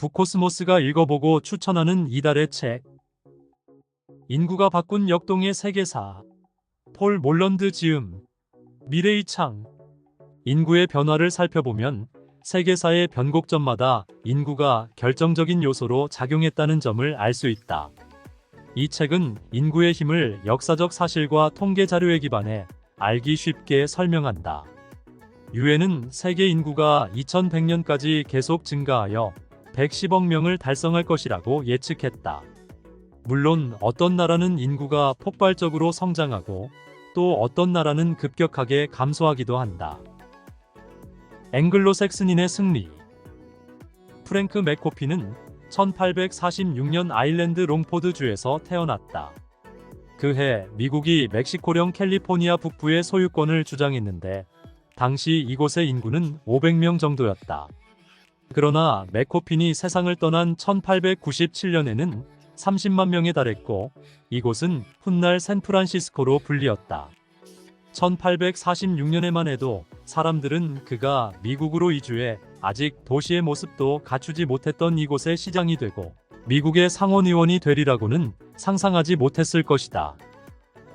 부코스모스가 읽어보고 추천하는 이달의 책. 인구가 바꾼 역동의 세계사. 폴 몰런드 지음. 미래의 창. 인구의 변화를 살펴보면 세계사의 변곡점마다 인구가 결정적인 요소로 작용했다는 점을 알 수 있다. 이 책은 인구의 힘을 역사적 사실과 통계 자료에 기반해 알기 쉽게 설명한다. 유엔은 세계 인구가 2100년까지 계속 증가하여 110억 명을 달성할 것이라고 예측했다. 물론 어떤 나라는 인구가 폭발적으로 성장하고 또 어떤 나라는 급격하게 감소하기도 한다. 앵글로색슨인의 승리 프랭크 맥코피는 1846년 아일랜드 롱포드주에서 태어났다. 그해 미국이 멕시코령 캘리포니아 북부의 소유권을 주장했는데 당시 이곳의 인구는 500명 정도였다. 그러나 맥코핀이 세상을 떠난 1897년에는 30만 명에 달했고 이곳은 훗날 샌프란시스코로 불리었다. 1846년에만 해도 사람들은 그가 미국으로 이주해 아직 도시의 모습도 갖추지 못했던 이곳의 시장이 되고 미국의 상원의원이 되리라고는 상상하지 못했을 것이다.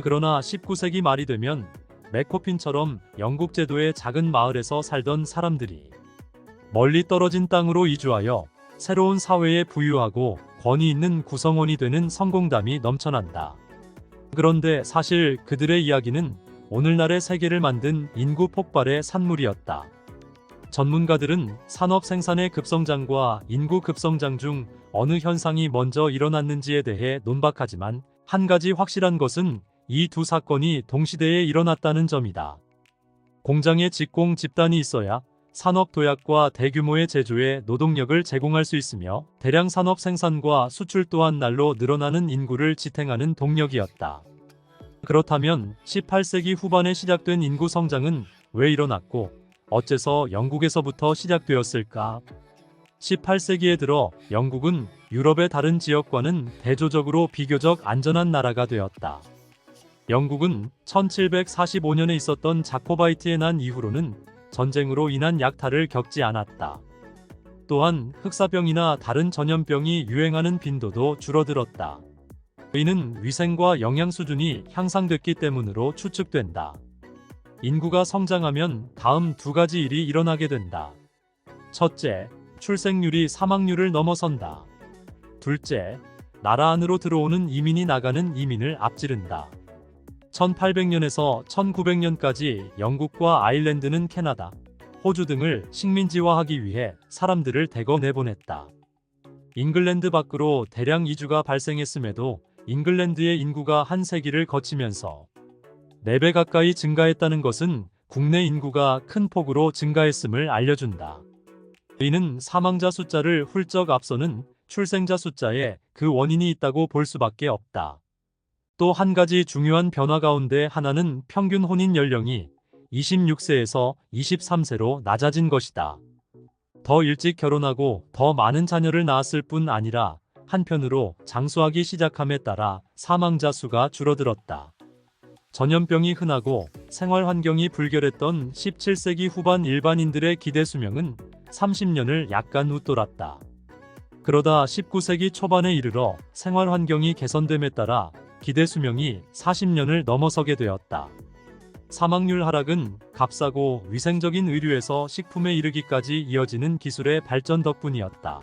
그러나 19세기 말이 되면 맥코핀처럼 영국 제도의 작은 마을에서 살던 사람들이 멀리 떨어진 땅으로 이주하여 새로운 사회에 부유하고 권위 있는 구성원이 되는 성공담이 넘쳐난다. 그런데 사실 그들의 이야기는 오늘날의 세계를 만든 인구 폭발의 산물이었다. 전문가들은 산업 생산의 급성장과 인구 급성장 중 어느 현상이 먼저 일어났는지에 대해 논박하지만 한 가지 확실한 것은 이 두 사건이 동시대에 일어났다는 점이다. 공장의 직공 집단이 있어야 산업 도약과 대규모의 제조에 노동력을 제공할 수 있으며 대량 산업 생산과 수출 또한 날로 늘어나는 인구를 지탱하는 동력이었다. 그렇다면 18세기 후반에 시작된 인구 성장은 왜 일어났고 어째서 영국에서부터 시작되었을까? 18세기에 들어 영국은 유럽의 다른 지역과는 대조적으로 비교적 안전한 나라가 되었다. 영국은 1745년에 있었던 자코바이트의 난 이후로는 전쟁으로 인한 약탈을 겪지 않았다. 또한 흑사병이나 다른 전염병이 유행하는 빈도도 줄어들었다. 이는 위생과 영양 수준이 향상됐기 때문으로 추측된다. 인구가 성장하면 다음 두 가지 일이 일어나게 된다. 첫째, 출생률이 사망률을 넘어선다. 둘째, 나라 안으로 들어오는 이민이 나가는 이민을 앞지른다. 1800년에서 1900년까지 영국과 아일랜드는 캐나다, 호주 등을 식민지화하기 위해 사람들을 대거 내보냈다. 잉글랜드 밖으로 대량 이주가 발생했음에도 잉글랜드의 인구가 한 세기를 거치면서 4배 가까이 증가했다는 것은 국내 인구가 큰 폭으로 증가했음을 알려준다. 이는 사망자 숫자를 훌쩍 앞서는 출생자 숫자에 그 원인이 있다고 볼 수밖에 없다. 또 한 가지 중요한 변화 가운데 하나는 평균 혼인 연령이 26세에서 23세로 낮아진 것이다. 더 일찍 결혼하고 더 많은 자녀를 낳았을 뿐 아니라 한편으로 장수하기 시작함에 따라 사망자 수가 줄어들었다. 전염병이 흔하고 생활 환경이 불결했던 17세기 후반 일반인들의 기대 수명은 30년을 약간 웃돌았다. 그러다 19세기 초반에 이르러 생활 환경이 개선됨에 따라 기대 수명이 40년을 넘어서게 되었다. 사망률 하락은 값싸고 위생적인 의류에서 식품에 이르기까지 이어지는 기술의 발전 덕분이었다.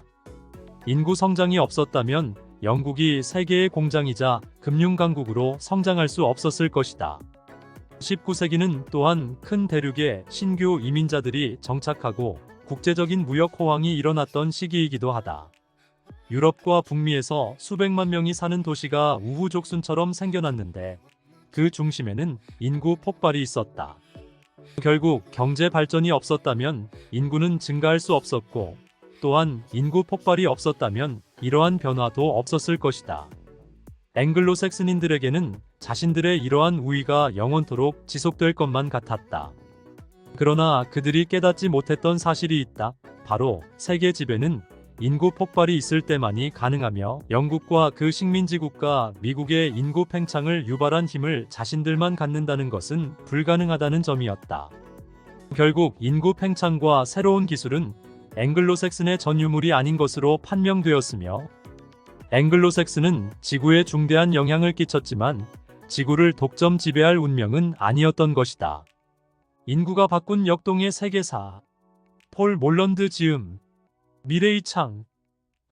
인구 성장이 없었다면 영국이 세계의 공장이자 금융 강국으로 성장할 수 없었을 것이다. 19세기는 또한 큰 대륙에 신규 이민자들이 정착하고 국제적인 무역 호황이 일어났던 시기이기도 하다. 유럽과 북미에서 수백만 명이 사는 도시가 우후족순처럼 생겨났는데 그 중심에는 인구 폭발이 있었다. 결국 경제 발전이 없었다면 인구는 증가할 수 없었고 또한 인구 폭발이 없었다면 이러한 변화도 없었을 것이다. 앵글로색슨인들에게는 자신들의 이러한 우위가 영원토록 지속될 것만 같았다. 그러나 그들이 깨닫지 못했던 사실이 있다. 바로 세계 지배는 인구 폭발이 있을 때만이 가능하며 영국과 그 식민지 국가 미국의 인구 팽창을 유발한 힘을 자신들만 갖는다는 것은 불가능하다는 점이었다. 결국 인구 팽창과 새로운 기술은 앵글로색슨의 전유물이 아닌 것으로 판명되었으며 앵글로색슨은 지구에 중대한 영향을 끼쳤지만 지구를 독점 지배할 운명은 아니었던 것이다. 인구가 바꾼 역동의 세계사 폴 몰런드 지음 미래의 창